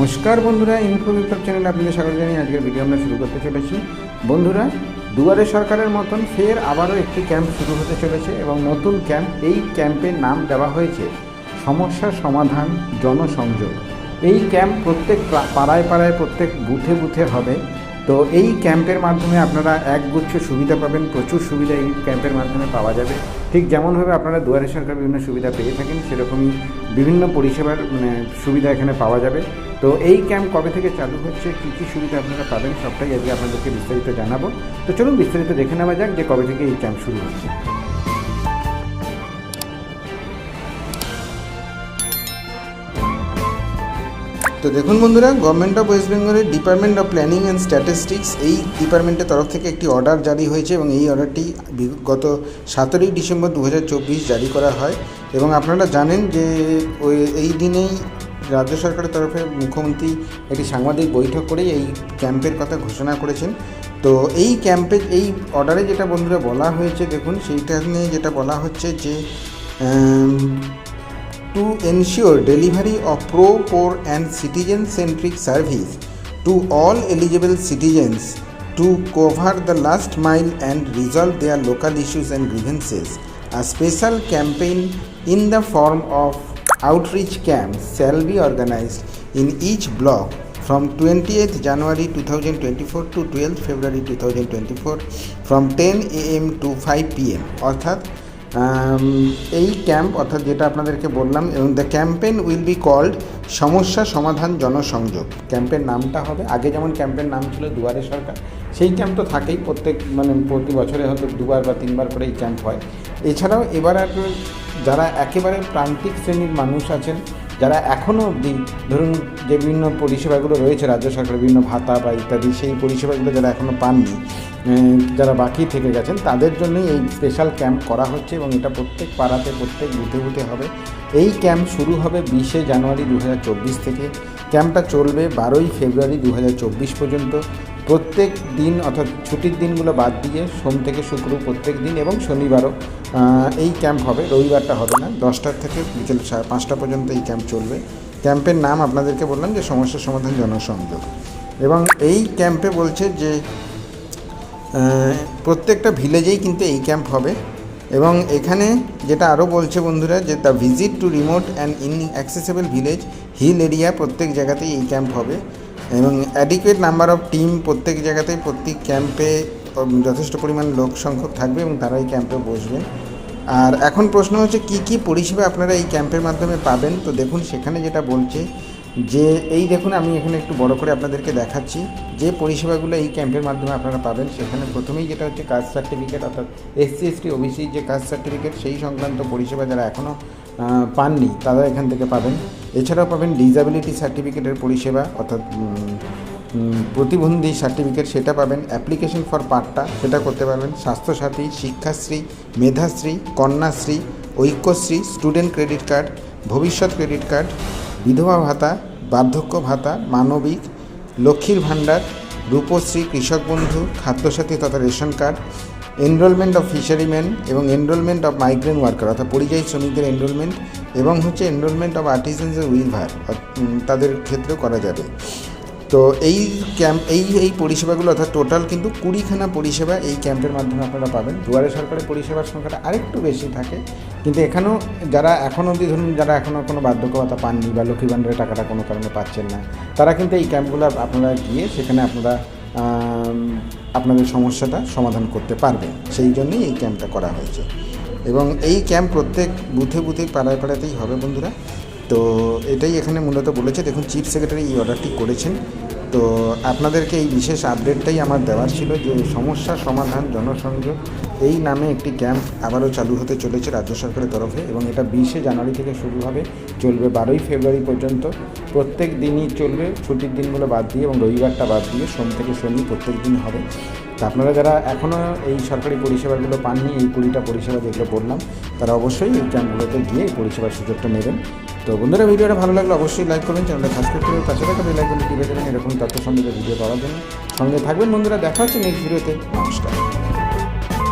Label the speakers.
Speaker 1: নমস্কার বন্ধুরা info YouTube চ্যানেলে আপনাদের স্বাগত জানিয়ে আজকের ভিডিও আমরা শুরু করতে চলেছি। বন্ধুরা, দুয়ারে সরকারের মতন ফের আবারও একটি ক্যাম্প শুরু হতে চলেছে এবং নতুন ক্যাম্প এই ক্যাম্পের নাম দেওয়া হয়েছে সমস্যা সমাধান জনসংযোগ। এই ক্যাম্প প্রত্যেক পাড়ায় পাড়ায় প্রত্যেক বুথে বুথে হবে। তো এই ক্যাম্পের মাধ্যমে আপনারা একগুচ্ছ সুবিধা পাবেন, প্রচুর সুবিধা এই ক্যাম্পের মাধ্যমে পাওয়া যাবে। ঠিক যেমনভাবে আপনারা দুয়ারে সরকার বিভিন্ন সুবিধা পেয়ে থাকেন, সেরকমই বিভিন্ন পরিষেবার মানে সুবিধা এখানে পাওয়া যাবে। তো এই ক্যাম্প কবে থেকে চালু হচ্ছে, কী কী সুবিধা আপনারা পাবেন, সবটাই আজকে আপনাদেরকে বিস্তারিত জানাব। তো চলুন বিস্তারিত দেখে নেওয়া যাক যে কবে থেকে এই ক্যাম্প শুরু হচ্ছে। তো দেখুন বন্ধুরা গভর্নমেন্ট অফ ওয়েস্ট বেঙ্গলের department of planning and statistics এই ডিপার্টমেন্টের তরফ থেকে একটি অর্ডার জারি হয়েছে এবং এই অর্ডারটি গত সতেরোই ডিসেম্বর দু হাজার চব্বিশ জারি করা হয়। এবং আপনারা জানেন যে ওই এই দিনেই রাজ্য সরকারের তরফে মুখ্যমন্ত্রী একটি সাংবাদিক বৈঠক করে এই ক্যাম্পের কথা ঘোষণা করেছেন। তো এই ক্যাম্পে এই অর্ডারে যেটা বন্ধুরা বলা হয়েছে, দেখুন সেইটা নিয়ে যেটা বলা হচ্ছে যে to ensure delivery of pro, poor and citizen-centric service to all eligible citizens to cover the last mile and resolve their local issues and grievances. A special campaign in the form of outreach camps shall be organized in each block from 20th January 2024 to 12th February 2024 from 10 am to 5 pm অর্থাৎ আম, এই camp অর্থাৎ যেটা আপনাদেরকে বললাম, এবং the campaign will be called সমস্যা সমাধান জনসংযোগ। ক্যাম্পের নামটা হবে, আগে যেমন ক্যাম্পের নাম ছিল দুয়ারে সরকার, সেই ক্যাম্প তো থাকেই প্রত্যেক মানে প্রতি বছরে হয়তো দুবার বা তিনবার করে এই ক্যাম্প হয়। এছাড়াও এবার যারা একেবারে প্রান্তিক শ্রেণির মানুষ আছেন, যারা এখনও অবধি ধরুন যে বিভিন্ন পরিষেবাগুলো রয়েছে রাজ্য সরকারের, বিভিন্ন ভাতা বা ইত্যাদি, সেই পরিষেবাগুলো যারা এখনও পাননি যারা বাকি থেকে গেছেন, তাদের জন্যই এই স্পেশাল ক্যাম্প করা হচ্ছে এবং এটা প্রত্যেক পাড়াতে, প্রত্যেক বুথে বুথে হবে। এই ক্যাম্প শুরু হবে বিশে জানুয়ারি দু হাজার চব্বিশ থেকে। ক্যাম্পটা চলবে বারোই ফেব্রুয়ারি দু হাজার চব্বিশ পর্যন্ত। প্রত্যেক দিন অর্থাৎ ছুটির দিনগুলো বাদ দিয়ে সোম থেকে শুক্র প্রত্যেক দিন এবং শনিবারও এই ক্যাম্প হবে। রবিবারটা হবে না, দশটার থেকে বিকেল সাড়ে পাঁচটা পর্যন্ত এই ক্যাম্প চলবে। ক্যাম্পের নাম আপনাদেরকে বললাম যে সমস্যা সমাধান জনসংযোগ। এবং এই ক্যাম্পে বলছে যে প্রত্যেকটা ভিলেজেই কিন্তু এই ক্যাম্প হবে। এবং এখানে যেটা আরও বলছে বন্ধুরা, যে the visit to remote and inaccessible village hill area প্রত্যেক জায়গাতেই এই ক্যাম্প হবে। এবং অ্যাডিকুয়েট নাম্বার অফ টিম প্রত্যেক জায়গাতেই প্রত্যেক ক্যাম্পে যথেষ্ট পরিমাণ লোক সংখ্যক থাকবে এবং তারা এই ক্যাম্পে বসবেন আর এখন প্রশ্ন হচ্ছে, কি কি পরিষেবা আপনারা এই ক্যাম্পের মাধ্যমে পাবেন? তো দেখুন, সেখানে যেটা বলছে যে, এই দেখুন, আমি এখানে একটু বড় করে আপনাদেরকে দেখাচ্ছি। যে পরিষেবাগুলো এই ক্যাম্পের মাধ্যমে আপনারা পাবেন, সেখানে প্রথমেই যেটা হচ্ছে কাস্ট সার্টিফিকেট, অর্থাৎ এসসি, এসটি, ওবিসি যে কাস্ট সার্টিফিকেট, সেই সংক্রান্ত পরিষেবা যারা এখনও পাননি, তারা এখান থেকে পাবেন। এছাড়াও পাবেন ডিজাবিলিটি সার্টিফিকেটের পরিষেবা, অর্থাৎ প্রতিবন্ধী সার্টিফিকেট, সেটা পাবেন। অ্যাপ্লিকেশন ফর পার্টটা সেটা করতে পারবেন। Swasthyasathi, Sikshashree, Medhashree, Kanyashree, Aikyashree, student credit card, Bhabishyat credit card, বিধবা ভাতা বার্ধক্য ভাতা, মানবিক, লক্ষ্মীর ভাণ্ডার, রূপশ্রী, কৃষক বন্ধু খাদ্যসাথী তথা ration card enrolment of fisherman এবং এনরোলমেন্ট অফ মাইগ্রেন্ট ওয়ার্কার অর্থাৎ পরিযায়ী শ্রমিকদের এনরোলমেন্ট এবং হচ্ছে এনরোলমেন্ট অফ আর্টিসেন্স উইভার তাদের ক্ষেত্রেও করা যাবে। তো এই ক্যাম্প, এই এই পরিষেবাগুলো অর্থাৎ টোটাল কিন্তু কুড়িখানা পরিষেবা এই ক্যাম্পের মাধ্যমে আপনারা পাবেন। দুয়ারে সরকারের পরিষেবার সংখ্যাটা আরেকটু বেশি থাকে। কিন্তু এখানেও যারা এখন অবধি ধরুন, যারা এখনও কোনো বার্ধক্য ভাতা পাননি বা লক্ষ্মী ভাণ্ডারের টাকাটা কোনো কারণে পাচ্ছেন না, তারা কিন্তু এই ক্যাম্পগুলো আপনারা গিয়ে সেখানে আপনারা আপনাদের সমস্যাটা সমাধান করতে পারবেন। সেই জন্যই এই ক্যাম্পটা করা হয়েছে। এবং এই ক্যাম্প প্রত্যেক বুথে বুথে পাড়ায় পাড়াতেই হবে বন্ধুরা। তো এটাই এখানে মূলত বলেছে। দেখুন চিফ সেক্রেটারি এই অর্ডারটি করেছেন। তো আপনাদেরকে এই বিশেষ আপডেটটাই আমার দেওয়ার ছিল যে সমস্যা সমাধান জনসংযোগ এই নামে একটি ক্যাম্প আবারও চালু হতে চলেছে রাজ্য সরকারের তরফে এবং এটা বিশে জানুয়ারি থেকে শুরু হবে, চলবে বারোই ফেব্রুয়ারি পর্যন্ত। প্রত্যেক দিনই চলবে, ছুটির দিনগুলো বাদ দিয়ে এবং রবিবারটা বাদ দিয়ে সোম থেকে শনি প্রত্যেক দিন হবে। তা আপনারা যারা এখনও এই সরকারি পরিষেবাগুলো পাননি, এই কুড়িটা পরিষেবা যেগুলো বললাম, তারা অবশ্যই এই ক্যাম্পগুলোতে গিয়ে এই পরিষেবার সুযোগটা নেবেন। তো বন্ধুরা, ভিডিওটা ভালো লাগলে অবশ্যই লাইক করবেন চ্যানেলটা সাবস্ক্রাইব করবেন, পাশে থাকা বেল আইকনটি টিপে দেবেন, এরকম তথ্য সম্বন্ধে ভিডিও পাওয়ার জন্য সঙ্গে থাকবেন। বন্ধুরা, দেখা হচ্ছে নেক্সট ভিডিওতে নমস্কার।